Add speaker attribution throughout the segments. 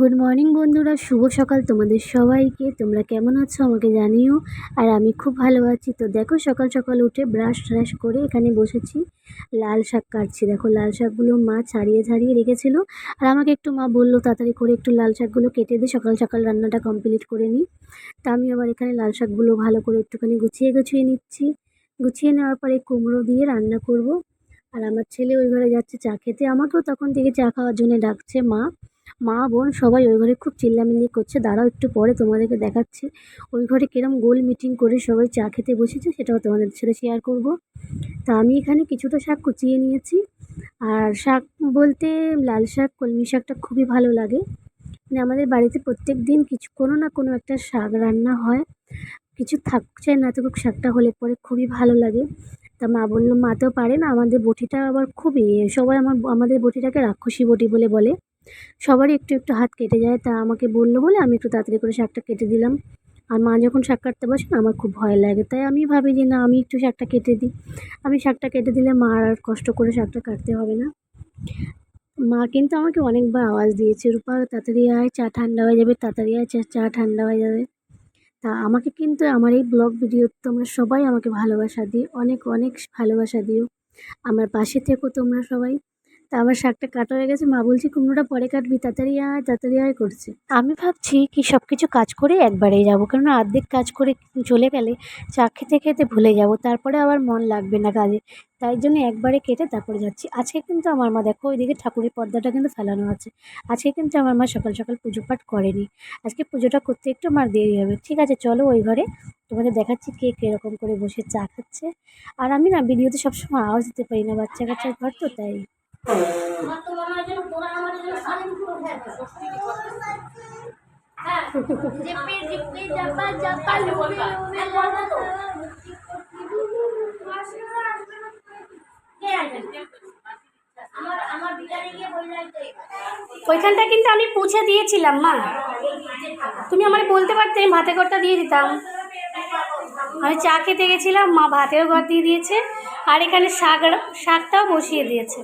Speaker 1: Good morning বন্ধুরা। শুভ সকাল তোমাদের সবাইকে। তোমরা কেমন আছো? আমাকে জানিও। আর আমি খুব ভালো আছি। তো দেখো, সকাল সকাল উঠে ব্রাশ ট্রাশ করে এখানে বসেছি। লাল শাক কাটছি। দেখো, লাল শাকগুলো মা ছাড়িয়ে ছাড়িয়ে রেখেছিলো। আর আমাকে একটু মা বলল, তাড়াতাড়ি করে একটু লাল শাকগুলো কেটে দিয়ে সকাল সকাল রান্নাটা কমপ্লিট করে নিই তা আমি আবার এখানে লাল শাকগুলো ভালো করে একটুখানি গুছিয়ে গুছিয়ে নিচ্ছি। গুছিয়ে নেওয়ার পরে কুমড়ো দিয়ে রান্না করব। আর আমার ছেলে ওই ঘরে যাচ্ছে চা খেতে। আমাকেও তখন থেকে চা খাওয়ার জন্য ডাকছে মা। মা, বোন সবাই ওই ঘরে খুব চিল্লামিল্লি করছে। দাঁড়াও একটু পরে তোমাদেরকে দেখাচ্ছি। ওই ঘরে কিরম গোল মিটিং করে সবাই চা খেতে বসেছে সেটাও তোমাদের সাথে শেয়ার করব। তা আমি এখানে কিছুটা শাক কুচিয়ে নিয়েছি। আর শাক বলতে লাল শাক, কলমি শাকটা খুবই ভালো লাগে। মানে আমাদের বাড়িতে প্রত্যেক দিন কিছু, কোনো না কোনো একটা শাক রান্না হয়। কিছু থাকছে না তো শাকটা হলে পরে খুবই ভালো লাগে। তা মা বলল, মা তো পারে না, আমাদের বটিটা আবার খুবই, সবাই আমার, আমাদের বটিটাকে রাক্ষসী বটি বলে বলে। সবারই একটু একটু হাত কেটে যায়। তা আমাকে বলল বলে আমি একটু তাড়াতাড়ি করে শাকটা কেটে দিলাম। আর মা যখন শাক কাটতে বসে না আমার খুব ভয় লাগে। তাই আমি ভাবি যে, না, আমি একটু শাকটা কেটে দিই। আমি শাকটা কেটে দিলে মা আর কষ্ট করে শাকটা কাটতে হবে না। মা কিন্তু আমাকে অনেকবার আওয়াজ দিয়েছে, রূপা, তাড়াতাড়ি আয়, চা ঠান্ডা হয়ে যাবে, তাড়াতাড়ি আয়, চা চা ঠান্ডা হয়ে যাবে। তা আমাকে কিন্তু আমার এই ব্লগ ভিডিও তোমরা সবাই আমাকে ভালোবাসা দিও, অনেক অনেক ভালোবাসা দিও। আমার পাশে থেকো তোমরা সবাই। তা আমার শাকটা কাটা হয়ে গেছে। মা বলছে, কুমড়োটা পরে কাটবি, তাড়াতাড়ি আয় তাড়াতাড়ি আয় করছে। আমি ভাবছি কি সব কিছু কাজ করে একবারেই যাব, কেননা অর্ধেক কাজ করে চলে গেলে চা খেতে খেতে ভুলে যাব, তারপরে আবার মন লাগবে না কাজে। তাই জন্য একবারে কেটে তারপরে যাচ্ছি। আজকে কিন্তু আমার মা দেখো, ওইদিকে ঠাকুরের পর্দাটা কিন্তু ফেলানো আছে। আজকে কিন্তু আমার মা সকাল সকাল পুজো পাঠ করেনি। আজকে পুজোটা করতে একটু আমার দেরি হবে। ঠিক আছে, চলো ওই ঘরে তোমাদের দেখাচ্ছি কে কীরকম করে বসে চা খাচ্ছে। আর আমি না, ভিডিওতে সবসময় আওয়াজ দিতে পারি না বাচ্চা কাচ্চার ঘর তো, তাই। ওইখানটা কিন্তু আমি পুছে দিয়েছিলাম, মা। তুমি আমার বলতে পারতে, আমি ভাতে ঘরটা দিয়ে দিতাম। আমি চা খেতে গেছিলাম, মা ভাতেও ঘর দিয়ে দিয়েছে। আর এখানে শাক, শাকটাও বসিয়ে দিয়েছে।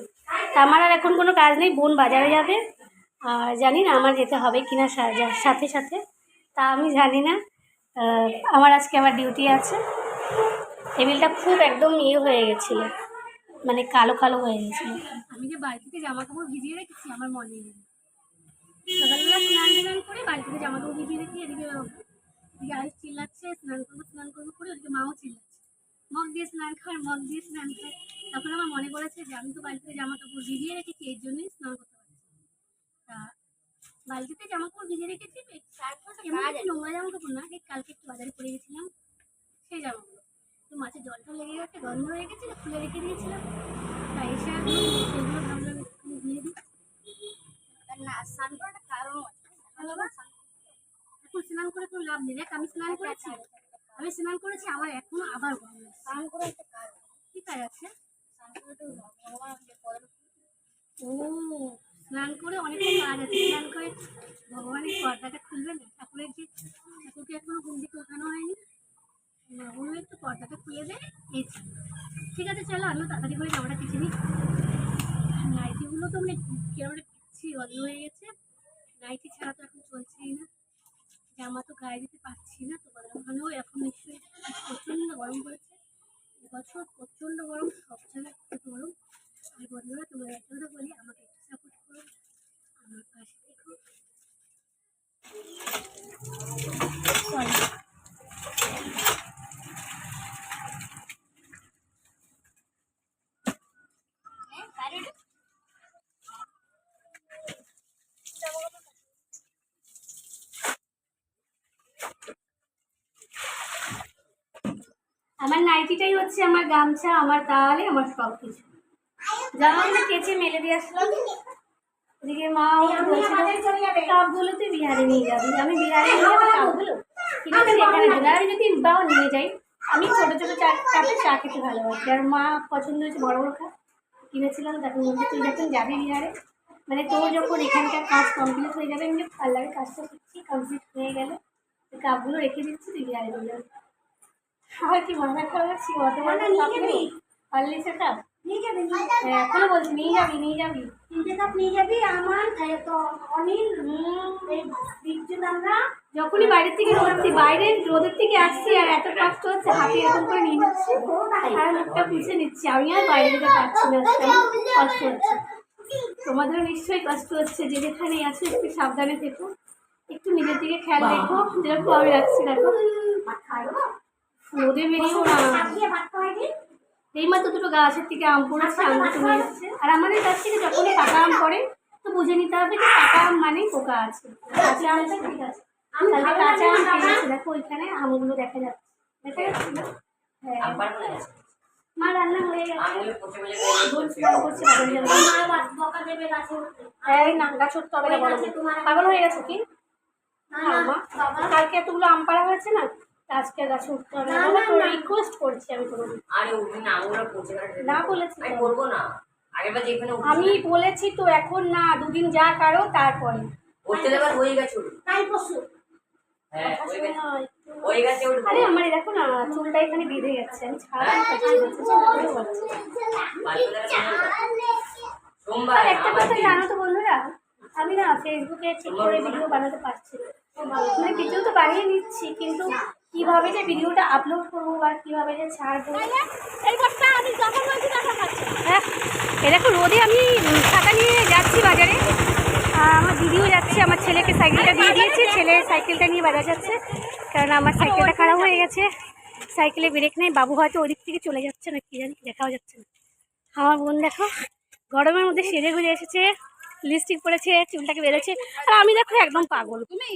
Speaker 1: আমার আর এখন কোনো কাজ নেই, বোন বাজারে যাবে। আর জানি না আমার যেতে হবে কিনা সাথে সাথে। তা আমি জানি না। আমার আজকে আবার ডিউটি আছে। টেবিলটা খুব একদম ইয়ে হয়ে গেছিল। মানে কালো কালো হয়ে গেছিল। আমি যে বাড়ি থেকে জামা কাপড় ভিজিয়ে রেখেছি, আমার মনে নেই। সকালবেলা স্নান টান করে বাড়ি থেকে জামা কাপড় ভিজিয়ে রেখে এদিকে এদিকে চিল্লাচ্ছে, স্নান করব স্নান করব করে ওদিকে মাও চিল্লাচ্ছে। মগ দিয়ে স্নান খায়, মগ দিয়ে স্নান খায়। তখন আমার মনে পড়েছে যে আমি তো বাড়ি থেকে জামা কাপড় ভিজিয়ে রেখেছি এর জন্যই স্নান করতে পারছি তা বালতিতে জামা কাপড় ভিজিয়ে রেখেছি নোংরা জামা কাপড় না কালকে একটু বাজারে পরে গেছিলাম সেই জামাগুলো। তো মাছের জলটা লেগে গেছে গন্ধ হয়ে গেছে খুলে রেখে দিয়েছিলাম। তাই এসে সেগুলো ভাবলাম একটু ধুয়ে দিই।
Speaker 2: না স্নান করাটা কারণ
Speaker 1: এখন স্নান করে কোনো লাভ নেই। দেখ আমি স্নান করেছি। আমি স্নান করেছি আমার এখনও আবার।
Speaker 2: স্নান করে একটা
Speaker 1: কি কাজ আছে? ও স্নান করে অনেক কাজ আছে স্নান করে ভগবানের পর্দাটা খুলবে না। ঠাকুরের যে ঠাকুরকে এখনও থেকে ওঠানো হয়নি। বলল একটু পর্দাটা খুলে দে। এই ঠিক আছে, চলো, আমিও তাড়াতাড়ি করে জামাটা কেচে নিই। নাইটিগুলো তো মানে কেমন পিচ্ছি গন্ধ হয়ে গেছে। নাইটি ছাড়া তো এখন চলছেই না। জামা তো গায়ে দিতে পারছি না, তো ওখানেও এখন নিশ্চয়ই প্রচণ্ড গরম পড়েছে। এবছর প্রচণ্ড গরম, সব জায়গায় খুব গরম আর বন্ধুরা তোমার একটা কথা বলি আমাকে একটু সাপোর্ট করো আমার পাশে দেখো আমার নাইটিটাই হচ্ছে আমার গামছা আমার তাহলে আমার সব কিছু জামাগুলো কেচে মেলে দিয়ে আসলাম? এদিকে মা ওকে বলছিল কাপগুলো তুই বিহারে নিয়ে যাবি। আমি বিহারে নিয়ে যাব কাপগুলো ঠিক আছে এখানে দিন আমি যদি বাও নিয়ে যাই আমি ছোটো ছোটো চা কাপে চা খেতে ভালোবাসি। আর মা পছন্দ হয়েছে বড় বড় কাপ কিনেছিলাম তখন বলছে তুই যখন যাবি বিহারে মানে তোর যখন এখানকার কাজ কমপ্লিট হয়ে যাবে আমি পার্লারের কাজটা শিখছি কমপ্লিট হয়ে গেলে কাপগুলো রেখে দিচ্ছি তুই বিহারে নিয়ে যাবি। আমার কি পারছি অত বড় কাপ নেই। পারলিসের কাপ
Speaker 2: নিয়ে যাবি
Speaker 1: হ্যাঁ, এখনও বলছি নিয়ে যাবি নিয়ে যাবি।
Speaker 2: তিনটে কাপ নিয়ে যাবি আমার তো অনিল এই আমরা
Speaker 1: যখনই বাইরের থেকে রোদ বাইরে রোদের থেকে আসছি আর এত কষ্ট হচ্ছে হাতে এরকম করে নিয়ে নিচ্ছি আর মুখটা পুষে নিচ্ছি আমি আর বাইরে যেতে পারছি না কষ্ট হচ্ছে। তোমাদেরও নিশ্চয়ই কষ্ট হচ্ছে যে যেখানে আছো একটু সাবধানে থেকো। একটু নিজের দিকে খেয়াল রেখো যেরকম আমি রাখছি দেখো। রোদে বেরিয়েও না এই মাত্র দুটো গাছের থেকে আম পড়েছে আম দুটো নিয়ে আর আমাদের গাছ থেকে যখনই কাঁচা আম পড়ে তো বুঝে নিতে হবে যে কাঁচা আম মানেই পোকা আছে। কাঁচা আমটা ঠিক আছে। তাহলে কাঁচা আম পেয়েছে দেখো ওইখানে আমগুলো দেখা যাচ্ছে। দেখা যাচ্ছে হ্যাঁ। মা রান্না হয়ে গেছে। পাগল হয়ে গেছে কি? হ্যাঁ,
Speaker 2: না
Speaker 1: মা।
Speaker 2: বাবা।
Speaker 1: কালকে এতগুলো আম পাড়া হয়েছে না? আজকে গাছে উঠতে হবে না
Speaker 2: না, না,
Speaker 1: রিকোয়েস্ট করছি আমি তোমাকে
Speaker 3: আরে উঠবি না গেছে
Speaker 1: না বলেছি
Speaker 3: আমি না। আগের বার যেখানে
Speaker 1: আমি বলেছি তো এখন না দুদিন যা কারও তারপরে।
Speaker 3: উঠতে দেবার হয়ে গেছে
Speaker 2: কাল পরশু।
Speaker 3: হ্যাঁ হয়ে হয়ে।
Speaker 1: আরে আমার দেখো না চুলটা এখানে বেঁধে যাচ্ছে আমি ছাড়া
Speaker 3: সোমবার
Speaker 1: একটা কথা। জানো তো বন্ধুরা আমি না ফেসবুকে ঠিক করে ভিডিও বানাতে পারছি না। মানে ভিডিও তো বানিয়ে নিচ্ছি কিন্তু কীভাবে যে ভিডিওটা আপলোড করব বা কীভাবে যে ছাড়বো? হ্যাঁ রোদে আমি ছাতা নিয়ে যাচ্ছি বাজারে। আমার দিদিও যাচ্ছে আমার ছেলেকে সাইকেলটা দিয়ে দিয়েছে ছেলে সাইকেলটা নিয়ে বাজার যাচ্ছে। কারণ আমার সাইকেলটা খারাপ হয়ে গেছে। সাইকেলে ব্রেক নেই বাবু হয়তো ওদিক থেকে চলে যাচ্ছে না কি জানি দেখাও যাচ্ছে না। আমার বোন দেখো গরমের মধ্যে সেজে গুজে এসেছে। লিপস্টিক পরেছে চুলটাকে বেরোচ্ছে আর আমি দেখো একদম পাগল। তুমি?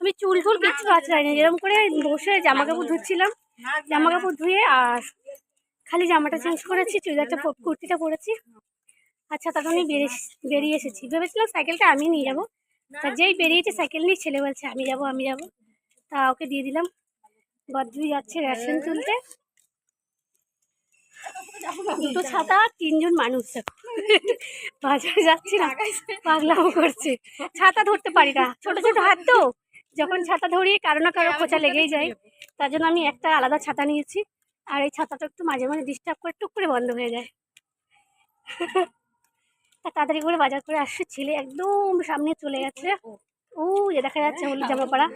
Speaker 1: আমি চুল টুল কিচ্ছু আছড়াইনি যেরকম করে বসে জামা কাপড় ধুচ্ছিলাম জামা কাপড় ধুয়ে আর খালি জামাটা চেঞ্জ করেছি চুড়িদারটা কুর্তিটা পরেছি। আচ্ছা তখন আমি বেরিয়ে বেরিয়ে এসেছি। ভেবেছিলাম সাইকেলটা আমি নিয়ে যাব। তা যেই বেরিয়েছে সাইকেল নিয়ে ছেলে বলছে আমি যাব আমি যাব। তা ওকে দিয়ে দিলাম। বদ্রি যাচ্ছে রেশন তুলতে। দুটো ছাতা তিনজন মানুষ। বাজারে যাচ্ছি না, পাগলামো করছে। ছাতা ধরতে পারি না, ছোট ছোট হাত তো। যখন ছাতা ধরি, কারও না কারও খোঁচা লেগেই যায়। তার জন্য আমি একটা আলাদা ছাতা নিয়েছি। আর এই ছাতাটা একটু মাঝে মাঝে ডিস্টার্ব করে, টুক করে বন্ধ হয়ে যায়। তাড়াতাড়ি করে বাজার করে আসছে, ছেলে একদম সামনে চলে গেছে। ও যে দেখা যাচ্ছে, হলুদ জামা পরা।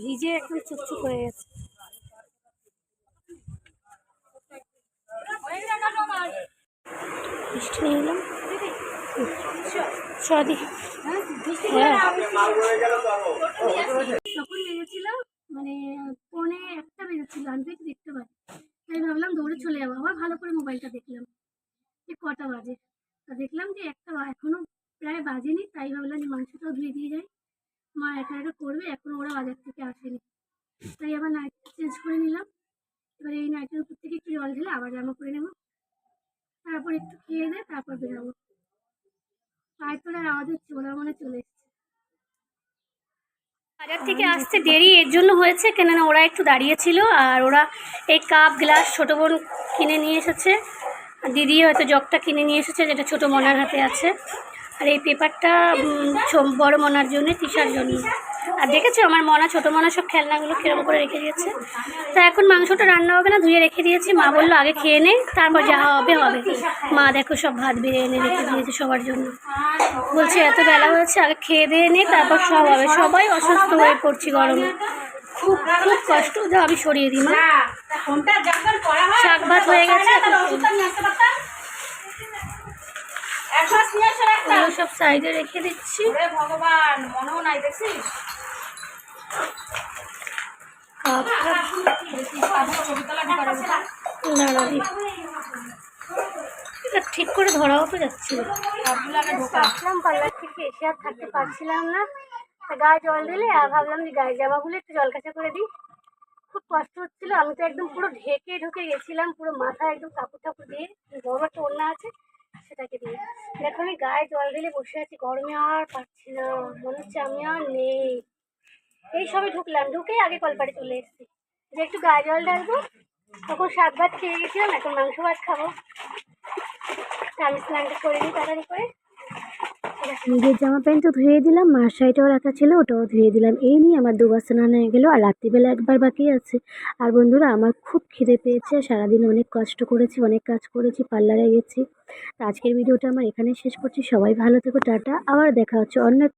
Speaker 1: ভিজে চুপচুপ হয়ে গেছে। হ্যাঁ তখন বেজেছিল মানে ফোনে একটা বেজেছিল, আমি দেখতে পাই তাই ভাবলাম দৌড়ে চলে যাব। আবার ভালো করে মোবাইলটা দেখলাম। কটা বাজে। যে একটা বা- এখনও প্রায় বাজেনি তাই ভাবলাম যে মাংসটাও ধুয়ে দিয়ে যাই। মা একা একা করবে এখনও ওরা বাজার থেকে আসেনি। তাই আবার নাইট চেঞ্জ করে নিলাম। এবার এই নাইটের উপর থেকে একটু জল ঢেলে আবার জামা পরে নেব। তারপর একটু খেয়ে দেয় তারপর বেরাবো। পায়ের তোলার আওয়াজ হচ্ছে ওরা মনে চলে এসছে। বাজার থেকে আসতে দেরি এর জন্য হয়েছে কেননা ওরা একটু দাঁড়িয়ে ছিল আর ওরা এই কাপ গ্লাস ছোটো বোন কিনে নিয়ে এসেছে। দিদি হয়তো জগটা কিনে নিয়ে এসেছে, যেটা ছোটো মনার হাতে আছে। আর এই পেপারটা বড় মনার জন্য তিসার জন্য। আর দেখেছ, আমার মনা, ছোটো মনা সব খেলনাগুলো কিরম করে রেখে দিয়েছে। তা এখন মাংসটা রান্না হবে না, ধুয়ে রেখে দিয়েছি। মা বলল, আগে খেয়ে নে, তারপর যা হবে হবে। মা, দেখো, সব ভাত বেড়ে এনে রেখে দিয়েছে সবার জন্য। বলছে, এত বেলা হয়েছে, আগে খেয়ে দিয়ে নে, তারপর সব হবে। সবাই অসুস্থ হয়ে পড়ছি গরমে। খুব খুব কষ্ট দাও আমি সরিয়ে দিই মা।
Speaker 2: হয়
Speaker 1: শাক ভাত হয়ে গেছে সব সাইডে রেখে দিচ্ছি।
Speaker 2: ভগবান মনেও নাই দেখছিস?
Speaker 1: এটা ঠিক করে ধরাও তো যাচ্ছে। না আসলাম পার্লার থেকে এসে আর থাকতে পারছিলাম না। গায়ে জল দিলে, আর ভাবলাম যে গায়ে জামাগুলো একটু জল কাঁচা করে দিই। খুব কষ্ট হচ্ছিল, আমি তো একদম পুরো ঢেকে ঢুকে গেছিলাম, পুরো মাথায় একদম কাপড় টাপড় দিয়ে। বড় একটা ওড়না আছে, সেটাকে দিয়ে। দেখো, আমি গায়ে জল দিলে বসে আছি, গরমে আর পাচ্ছি না, মনে হচ্ছে আমি আর নেই। এই সবে ঢুকলাম ঢুকেই আগে কলপাড়ে চলে এসেছি। যে একটু গায়ে জল ঢালবো, তখন শাক ভাত খেয়ে গেছিলাম, এখন মাংস ভাত খাব। আমি স্নানটা করে নিই তাড়াতাড়ি করে।
Speaker 4: নিজের জামা প্যান্ট তো ধুয়ে দিলাম, মার শাড়িটাও রাখা ছিল, ওটাও ধুয়ে দিলাম। এই নিয়ে আমার দুবার স্নান হয়ে গেলো, আর রাত্রিবেলা একবার বাকি আছে। আর বন্ধুরা, আমার খুব খিদে পেয়েছে সারাদিন অনেক কষ্ট করেছি, অনেক কাজ করেছি, পার্লারে গেছি। আজকের ভিডিওটা আমার এখানে শেষ করছি। সবাই ভালো থেকো, টাটা, আবার দেখা হচ্ছে অন্য